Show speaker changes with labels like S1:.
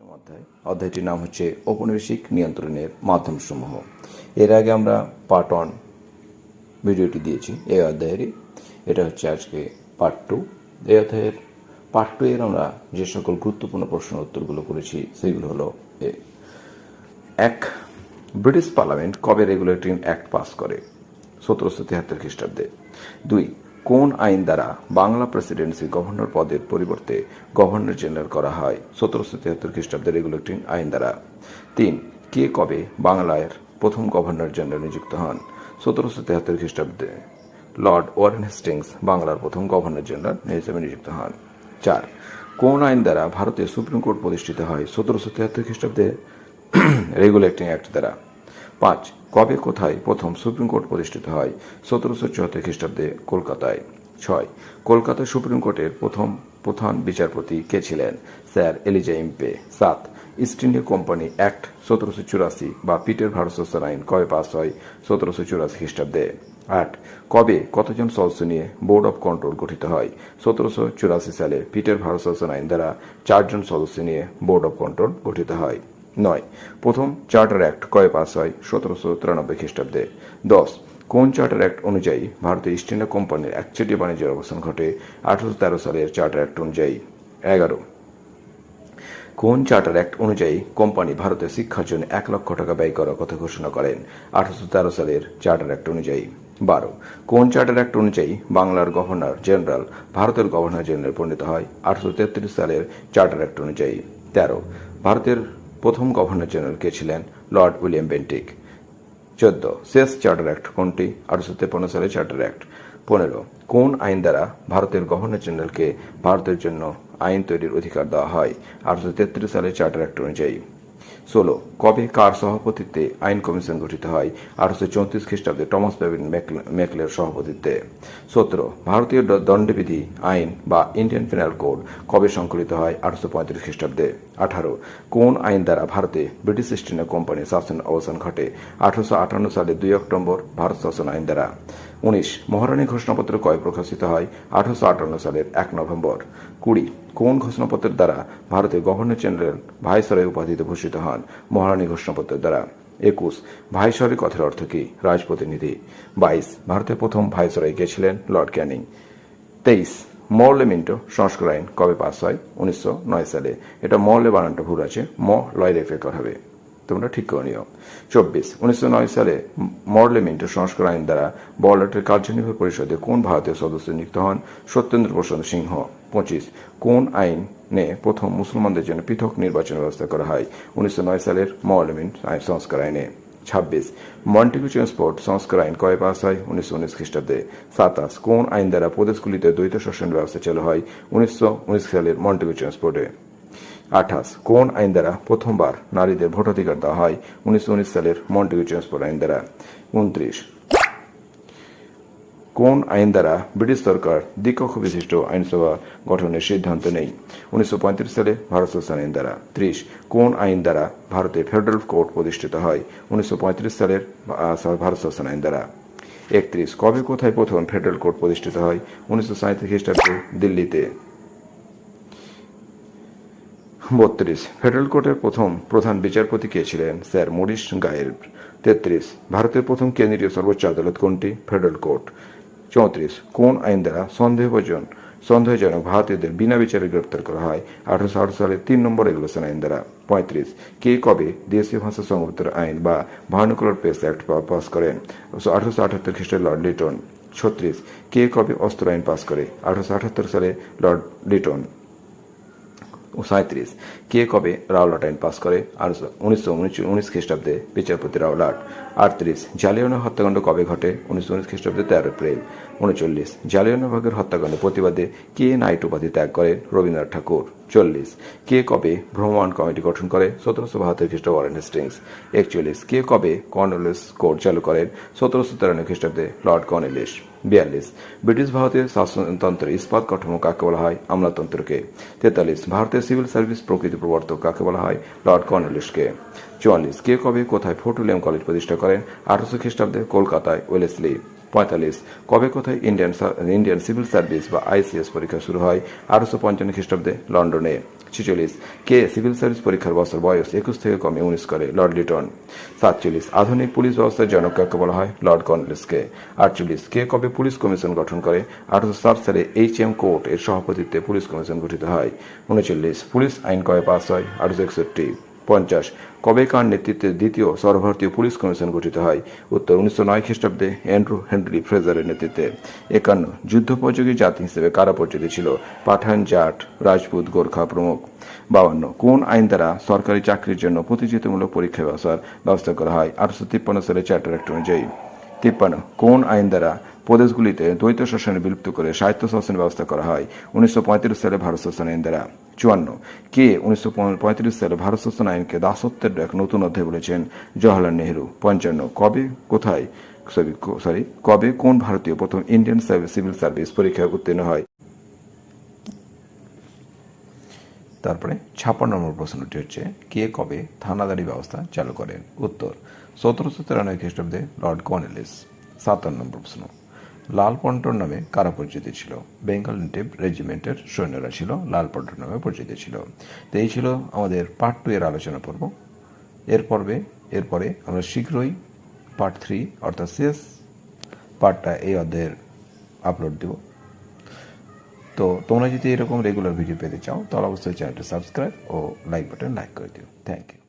S1: অধ্যায় অধ্যায়টির নাম হচ্ছে ঔপনিবেশিক নিয়ন্ত্রণের মাধ্যমসমূহ। এর আগে আমরা পার্ট ওয়ান ভিডিওটি দিয়েছি, এই অধ্যায়েরই। এটা হচ্ছে আজকে পার্ট টু এই অধ্যায়ের পার্ট টু এর আমরা যে সকল গুরুত্বপূর্ণ প্রশ্নের উত্তরগুলো করেছি, সেগুলো হলো এক, ব্রিটিশ পার্লামেন্ট কবে রেগুলেটরিং অ্যাক্ট পাস করে? সতেরোশো তিয়াত্তর খ্রিস্টাব্দে। দুই কোন আইন দ্বারা বাংলা প্রেসিডেন্সি গভর্নর পদের পরিবর্তে গভর্নর জেনারেল করা হয়? সতেরোশো তিয়াত্তর খ্রিস্টাব্দে রেগুলেটরিং আইন দ্বারা। তিন, কে কবে বাংলার প্রথম গভর্নর জেনারেল নিযুক্ত হন? সতেরোশো তিয়াত্তর খ্রিস্টাব্দে লর্ড ওয়ারেন হেস্টিংস বাংলার প্রথম গভর্নর জেনারেল হিসেবে নিযুক্ত হন। চার, কোন আইন দ্বারা ভারতীয় সুপ্রিম কোর্ট প্রতিষ্ঠিত হয়? সতেরোশো তিয়াত্তর খ্রিস্টাব্দে রেগুলেটিং অ্যাক্ট দ্বারা। পাঁচ, কবে কোথায় প্রথম সুপ্রিম কোর্ট প্রতিষ্ঠিত হয়? সতেরোশো চুয়াত্তর খ্রিস্টাব্দে কলকাতায়। ছয়, কলকাতা সুপ্রিম কোর্টের প্রথম প্রধান বিচারপতি কে ছিলেন? Sir Elijah Impey. সাত, ইস্ট ইন্ডিয়া কোম্পানি অ্যাক্ট সতেরোশো চুরাশি বা পিটের ভারত আইন কবে পাস হয়? সতেরোশো চুরাশি খ্রিস্টাব্দে। আট, কবে কতজন সদস্য নিয়ে বোর্ড অব কন্ট্রোল গঠিত হয়? সতেরোশো চুরাশি সালে পিটের ভারত শাসন আইন দ্বারা চারজন সদস্য নিয়ে বোর্ড অব কন্ট্রোল গঠিত হয়। নয়। প্রথম চার্টার অ্যাক্ট কবে পাস হয়? সতেরোশো তিরানব্বই খ্রিস্টাব্দে। দশ, কোন চার্টার অ্যাক্ট অনুযায়ী ভারতীয় ইস্ট ইন্ডিয়া কোম্পানির একচেটিয়া বাণিজ্যের অবস্থান ঘটে? আঠারোশো তেরো সালের চার্টার অ্যাক্ট অনুযায়ী। এগারো, কোন চার্টার অ্যাক্ট অনুযায়ী কোম্পানি ভারতের শিক্ষার জন্য এক লক্ষ টাকা ব্যয় করার কথা ঘোষণা করেন? আঠারোশো তেরো সালের চার্টার অ্যাক্ট অনুযায়ী। বারো, কোন চার্টার অ্যাক্ট অনুযায়ী বাংলার গভর্নর জেনারেল ভারতের গভর্নর জেনারেল পরিণত হয়? আঠারোশো তেত্রিশ সালের চার্টার অ্যাক্ট অনুযায়ী। তেরো, ভারতের প্রথম গভর্নর জেনারেল কে ছিলেন? Lord William Bentinck. চোদ্দ। শেষ চার্টার অ্যাক্ট কোনটি? আঠারোশো তেপান্ন সালের চার্টার অ্যাক্ট। পনেরো। কোন আইন দ্বারা ভারতের গভর্নর জেনারেলকে ভারতের জন্য আইন তৈরির অধিকার দেওয়া হয়? আঠারোশো তেত্রিশ সালের চার্টার অ্যাক্ট অনুযায়ী। ষোলো কবে কার সভাপতিত্বে আইন কমিশন গঠিত হয়? আঠারোশো চৌত্রিশ খ্রিস্টাব্দে টমাস বেবিন মেকলের সভাপতিত্বে। সতেরো, ভারতীয় দণ্ডবিধি, আইন বা ইন্ডিয়ান পেনাল কোড কবে সংকলিত হয় আঠারোশো পঁয়ত্রিশ খ্রিস্টাব্দে? আঠারো, কোন আইন দ্বারা ভারতে ব্রিটিশ ইস্ট ইন্ডিয়া কোম্পানির শাসন অবসান ঘটে? আঠারোশো আটান্ন সালে দুই অক্টোবর, ভারত শাসন আইন দ্বারা। উনিশ মহারানী ঘোষণাপত্র কয় প্রকাশিত হয়? আঠারোশো আটান্ন সালের এক নভেম্বর। কুড়ি, কোন ঘোষণাপত্রের দ্বারা ভারতের গভর্নর জেনারেল ভাইসরয় উপাধিতে ভূষিত হন? মহারানী ঘোষণাপত্রের দ্বারা। একুশ, ভাইসরয় কথার অর্থ কি? রাজপ্রতিনিধি। বাইশ, ভারতের প্রথম ভাইসরয় কে ছিলেন? Lord Canning. তেইশ, মরলে মিন্টো, সংস্কার আইন কবে পাস হয়? উনিশশো নয় সালে। এটা মরলে বানানটা ভুল আছে। ম, লয় রেফে হবে। তোমরা ঠিক করে নিও। চব্বিশ, উনিশশো নয় সালে মরলে মিন্টো সংস্কার আইন দ্বারা বড়লাটের কার্যনির্বাহী পরিষদে কোন ভারতীয় সদস্য নিযুক্ত হন? সত্যেন্দ্র প্রসাদ সিংহ। পঁচিশ, কোন আইনে প্রথম মুসলমানদের জন্য পৃথক নির্বাচন ব্যবস্থা করা হয়? উনিশশো নয় সালের মরলেমিন আইন সংস্কার আইনে। ছাব্বিশ, মন্টিগু ট্রান্সপোর্ট সংস্কার আইন কবে পাস হয়? উনিশশো উনিশ খ্রিস্টাব্দে। সাতাশ, কোন আইন দ্বারা প্রদেশগুলিতে দ্বৈত শাসন ব্যবস্থা চালু হয়? উনিশশো উনিশ সালের মন্টিগু ট্রান্সপোর্টে। আঠাশ। কোন আইন দ্বারা প্রথমবার নারীদের ভোটাধিকার দেওয়া হয়? উনিশশো উনিশ সালের মন্টিগু ট্রান্সপোর্ট আইন দ্বারা উনত্রিশ। কোন আইন দ্বারা ব্রিটিশ সরকার দ্বিকক্ষ বিশিষ্ট আইনসভা গঠনের সিদ্ধান্ত নেই? উনিশশো পঁয়ত্রিশ সালে ভারত শাসন আইন দ্বারা ত্রিশ। কোন আইন দ্বারা ভারতে ফেডারেল কোর্ট প্রতিষ্ঠিত হয়? উনিশশো পঁয়ত্রিশ সালের ভারত শাসন আইন দ্বারা একত্রিশ। কবে কোথায় প্রথম ফেডারেল কোর্ট প্রতিষ্ঠিত হয়? উনিশশো খ্রিস্টাব্দে দিল্লিতে। বত্রিশ। ফেডারেল কোর্টের প্রথম প্রধান বিচারপতি কে ছিলেন? স্যার মরিস গায়ের। তেত্রিশ। ভারতের প্রথম কেন্দ্রীয় সর্বোচ্চ আদালত কোনটি? Federal court. চৌত্রিশ। কোন আইন দ্বারা সন্দেহভাজন সন্দেহজনক ভারতীয়দের বিনা বিচারে গ্রেপ্তার করা হয়? আঠারোশো আঠারো সালের তিন নম্বর রেগুলেশন আইন দ্বারা। পঁয়ত্রিশ। কে কবে দেশীয় ভাষা সংরক্ষিত আইন বা ভার্নিকুলার পেস অ্যাক্ট পাস করেন আঠারোশো আঠাত্তর খ্রিস্টে লর্ড লিটন। ছত্রিশ। কে কবে অস্ত্র আইন পাস করে? আঠারোশো আঠাত্তর সালে লর্ড লিটন। সাঁত্রিশ কে কবে রাওলাট আইন পাস করে? আর উনিশশো উনিশ খ্রিস্টাব্দে বিচারপতি রাওলাট। আটত্রিশ জালিয়ানা হত্যাকাণ্ড কবে ঘটে? উনিশশো উনিশ খ্রিস্টাব্দে তেরো এপ্রিল। উনচল্লিশ জালিয়ানাবাগের হত্যাকাণ্ডের প্রতিবাদে কে নাইট উপাধি ত্যাগ করে? রবীন্দ্রনাথ ঠাকুর। চল্লিশ, কে কবে ভ্রমণ কমিটি গঠন করে? সতেরোশো বাহাত্তর খ্রিস্ট ওয়ারেন হেস্টিংস একচল্লিশ, কে কবে কর্নেলিস কোড চালু করেন? সতেরোশো তেরানব্বই খ্রিস্টাব্দে লর্ড কর্নেলিস। বিয়াল্লিশ। ব্রিটিশ ভারতের শাসনতন্ত্রের ইস্পাত কাঠামো কাকে বলা হয়? আমলাতন্ত্রকে। তেতাল্লিশ। ভারতের সিভিল সার্ভিস প্রকৃতি প্রবর্তক কাকে বলা হয়? লর্ড কর্নেলিসকে। চুয়াল্লিশ। কে কবে কোথায় ফোর্ট উইলিয়াম কলেজ প্রতিষ্ঠা করেন? আঠারোশো খ্রিস্টাব্দে কলকাতায়, ওয়েলেসলি। পঁয়তাল্লিশ। কবে কোথায় ইন্ডিয়ান ইন্ডিয়ান সিভিল সার্ভিস বা আইসিএস পরীক্ষা শুরু হয়? আঠারোশো পঞ্চান্ন খ্রিস্টাব্দে লন্ডনে। ছেচল্লিশ। কে সিভিল সার্ভিস পরীক্ষার বছর বয়স একুশ থেকে কমে উনিশ করে? লর্ড লিটন সাতচল্লিশ। আধুনিক পুলিশ ব্যবস্থার জনক কাকে বলা হয়? লর্ড কর্নওয়ালিসকে আটচল্লিশ। কে কবে পুলিশ কমিশন গঠন করে? আঠারোশো সাত সালে এইচ এম কোর্ট এর সভাপতিত্বে পুলিশ কমিশন গঠিত হয়। উনচল্লিশ। পুলিশ আইন কবে পাস হয়? আঠারোশো একষট্টি। পঞ্চাশ। কবে কার নেতৃত্বে দ্বিতীয় সর্বভারতীয় পুলিশ কমিশন গঠিত হয়? উত্তর, উনিশশো নয় খ্রিস্টাব্দে অ্যান্ড্রু হেনরি ফ্রেজারের নেতৃত্বে। একান্ন যুদ্ধোপযোগী জাতি হিসেবে কারা পরিচিত ছিল? পাঠান জাট, রাজপুত গোর্খা প্রমুখ। বাউন্ন, কোন আইন দ্বারা সরকারি চাকরির জন্য প্রতিযোগিতামূলক পরীক্ষা ব্যবস্থার ব্যবস্থা করা হয়? আটশো তিপ্পান্ন সালে চার্টার অ্যাক্ট অনুযায়ী। তিপ্পান্ন, কোন আইন দ্বারা প্রদেশগুলিতে দ্বৈত শাসনে বিলুপ্ত করে সাহিত্য শাসনের ব্যবস্থা করা হয়? উনিশশো পঁয়তাল্লিশ সালে ভারত শাসন আইন দ্বারা। চুয়ান্ন। কে উনিশশো সালে ভারত শাসন আইনকে দাসত্বের এক নতুন অধ্যায় বলেছেন জওয়াহরলাল নেহরু। পঞ্চান্ন। কবে? কোথায়? সরি কবে কোন ভারতীয় প্রথম ইন্ডিয়ান সিভিল সার্ভিস পরীক্ষায় উত্তীর্ণ হয়? তারপরে ছাপ্পান্ন নম্বর প্রশ্নটি হচ্ছে, কে কবে থানাদারি ব্যবস্থা চালু করেন? উত্তর, সতেরোশো তিরানব্বই খ্রিস্টাব্দে লর্ড কর্নেলিস। সাতান্ন নম্বর প্রশ্ন। লাল পন্টন নামে কারা পরিচিত ছিল? বেঙ্গল নেটিভ রেজিমেন্টের সৈন্যরা ছিল লাল পন্টন নামে পরিচিত ছিল। তো এই ছিল আমাদের পার্ট টু এর আলোচনা পর্ব। এর পর্বে এরপরে আমরা শীঘ্রই পার্ট থ্রি অর্থাৎ শেষ পার্টটা এই অধ্যায়ের আপলোড দেব। তো তোমরা যদি এরকম রেগুলার ভিডিও পেতে চাও, তাহলে অবশ্যই চ্যানেলটি সাবস্ক্রাইব ও লাইক বাটন লাইক করে দিও। Thank you